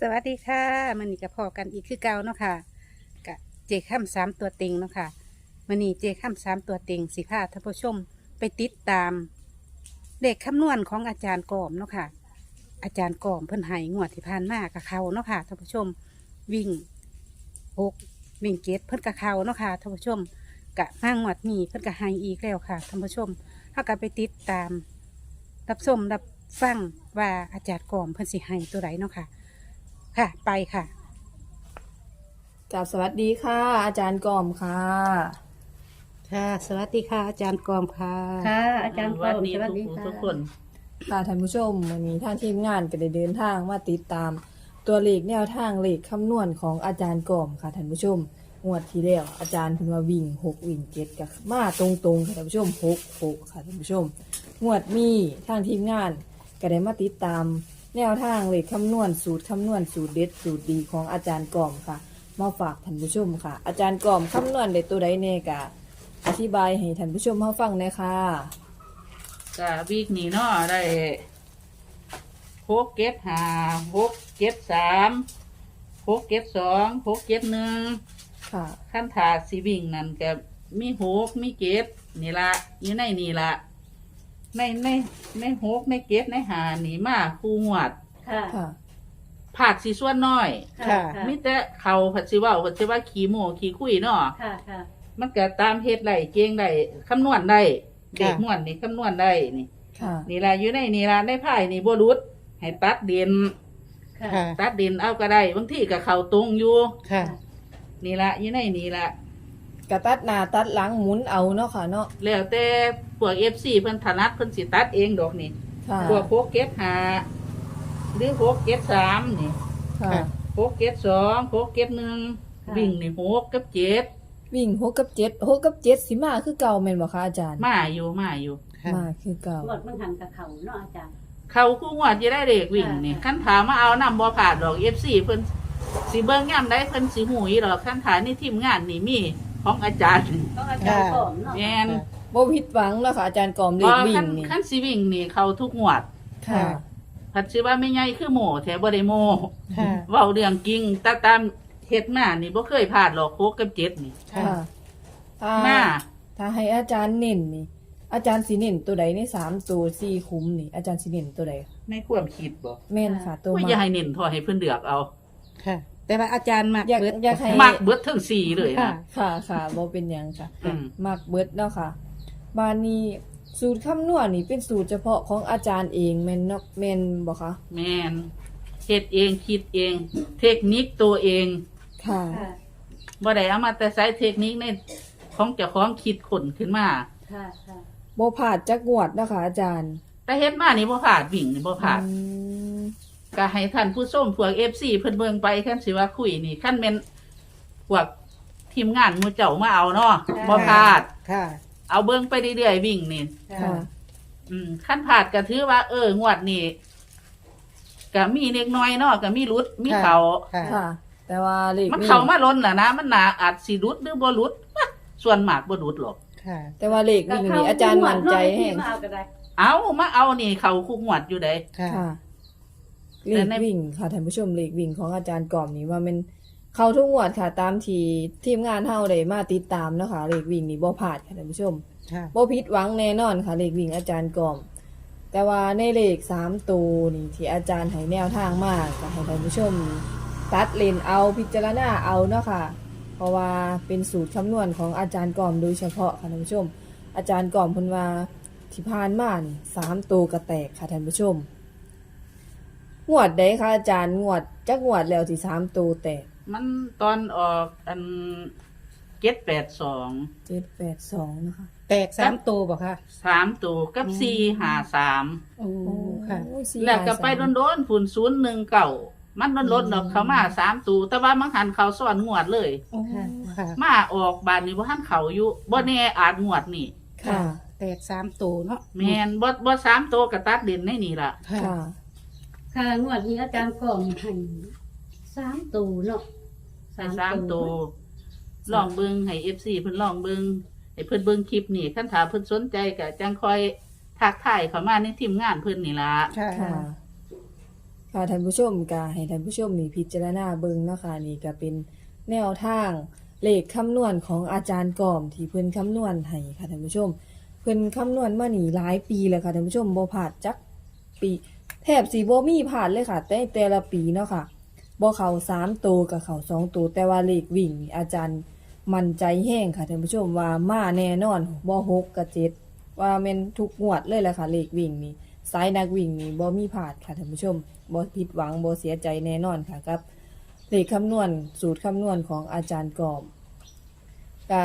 สวัสดีค่ะมันนี่ก็พอกันอีกคือเก่าเนาะค่ะกะเจข้ามสามตัวเต็งเนาะค่ะมันนี่เจข้ามสามตัวเต็งสิพาท่านผู้ชมไปติดตามเลขคำนวณของอาจารย์กอมเนาะค่ะ อาจารย์กอมเพิ่นให้งวดที่ผ่านมากับเขาเนาะค่ะท่านผู้ชมวิ่งหกวิ่งเกตเพิ่นกับเขาเนาะค่ะท่านผู้ชมกะมางวดนี้เพิ่นกับให้อีกแล้วค่ะท่านผู้ชมถ้ากันไปติดตามรับชมรับฟังว่าอาจารย์กอมเพิ่นสิให้ตัวไหนเนาะค่ะ ค่ะ ไปค่ะกับสวัสดีค่ะ อาจารย์กอมค่ะ ค่ะ สวัสดีค่ะ อาจารย์กอมค่ะค่ะ อาจารย์วัป้นอมนี้สวัสทุกดีผู้ค่ะทุกคนค่ะท่านผู้ชมวันนี้ทางทีมงานก็ได้เดินทางมาติดตาม ตัวเลขแนวทางเลขคำนวณของอาจารย์กอมค่ะท่านผู้ชมงวดที่แล้วอาจารย์เพิ่นว่าวิ่งหกวิ่งเจ็ดกับมาตรงๆค่ะท่านผู้ชมหกหกค่ะท่านผู้ชมงวดนี้ทางทีมงานก็ได้มาติดตาม แนวทางเลขคำนวณสูตรคำนวณสูตรเด็ดสูตรดีของอาจารย์กอมค่ะ มาฝากท่านผู้ชมค่ะ อาจารย์กอมคำนวณได้ตัวใดเน่กะอธิบายให้ท่านผู้ชมมาฟังหน่อยค่ะก็วีกนี้เนาะได้หกเก็ดห้าหกเก็ดสามหกเก็ดสองหกเก็ดหนึ่งค่ะขั้นถาสีวิ่งนั่นก็มีหกมีเก็ดนี่ละอยู่ในนี่ละ ในในในหกในเก็ดในหานี่มาคู่หวดค่ะ ค่ะผักสีส่วนน้อยค่ะ มิแต่เขาผัดสิเว่าผัดสิว่าขี่โมขี่คุยเนาะค่ะ ค่ะ มันก็ตามเฮ็ดได้เก่งได้คำนวณได้เด็กนวณนี่คำนวณได้นี่ค่ะนี่ล่ะอยู่ในนี่ล่ะในไพ่นี่บ่รุดให้ตัดเด่นค่ะค่ะตัดเด่นเอาก็ได้บางทีก็เข้าตรงอยู่ ค่ะ นี่ล่ะอยู่ในนี่ล่ะ กระตัดหน้าตัดหลังหมุนเอาเนาะค่ะเนาะแล้วแต่พวก FC เพิ่นถนัดเพิ่นสิตัดเองดอกนี่ค่ะพวกโคกเก็ตหาหรือโคกเก็ตสามนี่ค่ะโคกเก็ตสองโคกเก็ตหนึ่งค่ะวิ่งนี่หกกับเจ็ดวิ่งหกกับเจ็ดหกกับเจ็ดสิมาคือเก่าแม่นบ่คะอาจารย์มาอยู่มาอยู่ค่ะมาคือเก่าหมดมันหันกับเขาเนาะอาจารย์เขาคู่งวดจะได้เด็กวิ่งนี่ค่ะขั้นถามมาเอานำบ่ผ่านดอก FC เพิ่นสิเบิ่งยามได้เพิ่นสิหูยดอกขั้นถามนี่ทีมงานนี่มี ของอาจารย์ต้องอาจารย์ป้อมเนาะแม่นบ่ผิดหวังเนาะค่ะอาจารย์กอมเลบ่ขวิ่ขั้งนนี่ขั้นสิวิ่งนี่เขาทุกงวดค่ะผัดสิว่าไม่ใหญ่คือหมูแถบ่ได้โมค่ะเว้าเรื่องจริงตาตามเฮ็ดมานี่บ่เคยพลาดหรอกโคกกับเจ็ดนี่ค่ะค่ะถ้ามาถ้าให้อาจารย์เน้นนี่ อาจารย์สิเน้นตัวใดในสามตัวสี่คุ้มนี่ อาจารย์สิเน้นตัวใดในความคิดบ่แม่นค่ะ ตัวว่ามาอย่าให้เน้นทอให้เพิ่นเลือกเอาค่ะ แต่ว่าอาจารย์มากอยากเบิดอยากให้ มักเบิดทั้งสี่เลยค่ะ นะ ค่ะค่ะบ่เป็นหยังค่ะ อืม มักเบิดเนาะค่ะ บานนี้สูตรคำนวณนี่เป็นสูตรเฉพาะของอาจารย์เองแม่นเนาะแม่นบ่คะแม่นเฮ็ดเองคิดเอง เทคนิคตัวเองค่ะ ค่ะ บ่ได้เอามาแต่ใช้เทคนิคในของเจ้าของคิดขนขึ้นมา ค่ะค่ะ บ่ผาดจักงวดนะคะอาจารย์แต่เฮ็ดมานี่บ่พลาดวิ่งนี่บ่พลาดอืม ก็ให้ท่านผู้ชมพวก FC เพิ่นเบิ่งไปคันสิว่าคุยนี่คันแม่นพวกทีมงานหมู่เจ้ามาเอาเนาะบ่พลาด ค่ะ เอาเบิ่งไปเรื่อยๆวิ่งนี่ค่ะ อืมขั้นผาดก็ถือว่า เอองวดนี่ก็มีเล็กน้อยเนาะก็มีรุดมีค่ะ เขา ค่ะค่ะ แต่ว่าเลขมันวิ่ง เขามาล้นแหละนะ มันหนาอาจสิรุดหรือบ่รุดส่วนมากบ่รุดหรอก ค่ะ แต่ว่าเลขวิ่งนี่อาจารย์มั่นใจแฮงมาเอาก็ได้เอามาเอานี่เขาคุกงวดอยู่ใดค่ะ ค่ะ เลแต่ขในวิ่งค่ะท่านผู้ชมเลขวิ่งของอาจารย์กอมนี่ว่ามันเข้าทุกงวดค่ะ ตามที่ทีมงานเฮาได้มาติดตามเนาะค่ะเลขวิ่งนี่บ่พลาดค่ะท่านผู้ชมค่ะบ่ผิดหวังแน่นอนค่ะเลขวิ่งอาจารย์กอม แต่ว่าในเลขสามตัวนี่ที่อาจารย์ให้แนวทางมาก็ให้ท่านผู้ชม ตัดเลนเอาพิจารณาเอาเนาะค่ะ เพราะว่าเป็นสูตรคำนวณของอาจารย์กอมโดยเฉพาะค่ะท่านผู้ชม อาจารย์กอมเพิ่นว่าที่ผ่านมานี่สามตัวกระแตกค่ะท่านผู้ชม งวดใดคะอาจารย์งวดจักงวดแล้วที่สามตัวแตกมันตอนออกอันเจ็ดแปดสองเจ็ดแปดสองนะคะ แตกสามตัวบ่ค่ะสามตัวกับสี่หาสามโอ้ค่ะ โอ้ยสี่แล้วก็ห้าไปสามโดนๆฝุ่นศูนย์หนึ่งเก่ามันโดนลดดอกเขามาสามตัวแต่ว่ามังหันเขาซ้อนงวดเลย โอ้ค่ะ มาออกบานนี้บ่ทันเขาอยู่บ่แน่อาจงวดนี่ค่ะ แตกสามตัวเนาะแมนบ่บ่สามตัวกระตัดเด่นในนี่ล่ะ ค่ะ ค่ะค่ะงวดนี้อาจารย์ป้อมให้สามตูเนาะใส่สามตัวลองเบิ่งให้ FC เพิ่นลองเบิ่งให้เพิ่นเบิ่งคลิปนี่คันถ้าเพิ่นสนใจก็จังคอยทักทายเข้ามาในทีมงานเพิ่นนี่ล่ะค่ะค่ะ ค่ะท่านผู้ชมก็ให้ท่านผู้ชมนี่พิจารณาเบิ่งเนาะค่ะนี่ก็เป็นแนวทางเลขคำนวณของอาจารย์กอมที่เพิ่นคำนวณให้ค่ะท่านผู้ชม เพิ่นคำนวณมานี่หลายปีแล้วค่ะท่านผู้ชมบ่พลาดจักปี แทบสิบ่มีพลาดเลยค่ะ แต่แต่ละปีเนาะค่ะบ่เข้า3ตัวกับเข้า2ตัวแต่ว่าเลขวิ่ง อาจารย์มั่นใจแห้งค่ะท่านผู้ชมว่ามาแน่นอนบ่หกกับเจ็ดว่าแม่นทุกงวดเลยแหละค่ะเลขวิ่งนี่สายนักวิ่งนี่บ่มีพลาดค่ะท่านผู้ชมบ่ผิดหวังบ่เสียใจแน่นอนค่ะกับเลขคำนวณสูตรคำนวณของอาจารย์กอบก็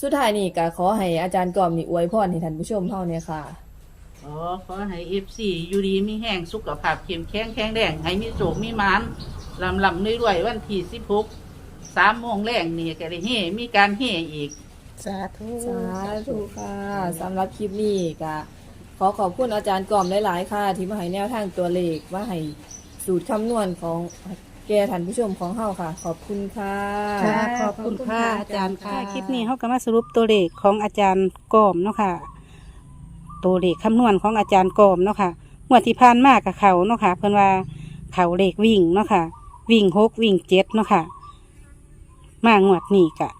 สุดท้ายนี่ก็ขอให้อาจารย์กอมนี่อวยพรให้ท่านผู้ชมเฮานี่ยค่ะ อ๋อขอให้เอฟซีอยู่ดีมีแห้งสุขภาพเข้มแข็งแข็งแรงให้มีโศกมีหมานลำลำรวยๆวันที่สิบหกสามโมงแรงนี่ก็ได้เฮมีการเฮอีก สาธุสาธุค่ะสำหรับคลิปนี้ก็ขอขอบคุณอาจารย์กล่อมหลายๆค่ะ ที่มาให้แนวทางตัวเลขว่าให้สูตรคำนวณของแกท่านผู้ชมของเฮาค่ะ ขอบคุณค่ะค่ะขอบคุณค่ะอาจารย์ค่ะ คลิปนี้เขาก็มาสรุปตัวเลขของอาจารย์กอมเนาะค่ะ ตัวเลขคำนวณของอาจารย์กอมเนาะค่ะงวดที่ผ่านมากับเขาเนาะค่ะเพิ่อนว่าเขาเลขวิ่งเนาะค่ะ วิ่งหกวิ่งเจ็ดเนาะค่ะ มางวดนี้กะ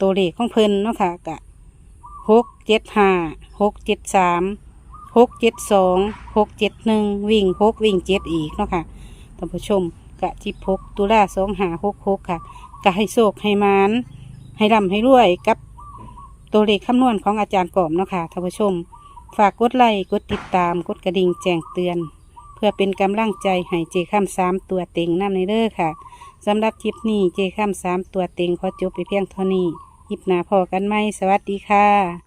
ตัวเลขของเพิ่นเนาะค่ะกะหกเจ็ดห้าหกเจ็ดสามหกเจ็ดสองหกเจ็ดหนึ่งวิ่งหกวิ่งเจ็ดอีกเนาะค่ะท่านผู้ชมกะจิพกตุลาสองหาหกหกค่ะก็ให้โศกให้มานให้ร่ำให้รวยกับตัวเลขคำนวณของอาจารย์กอมเนาะค่ะท่านผู้ชม ฝากกดไลค์กดติดตามกดกระดิ่งแจ้งเตือน เพื่อเป็นกำลังใจให้เจข้ามสามตัวเต็งน้ำในเด้อค่ะสำหรับคลิปนี้เจข้ามสามตัวเต็งขอจบไปเพียงเท่านี้ยิบหนาพอกันไหมสวัสดีค่ะ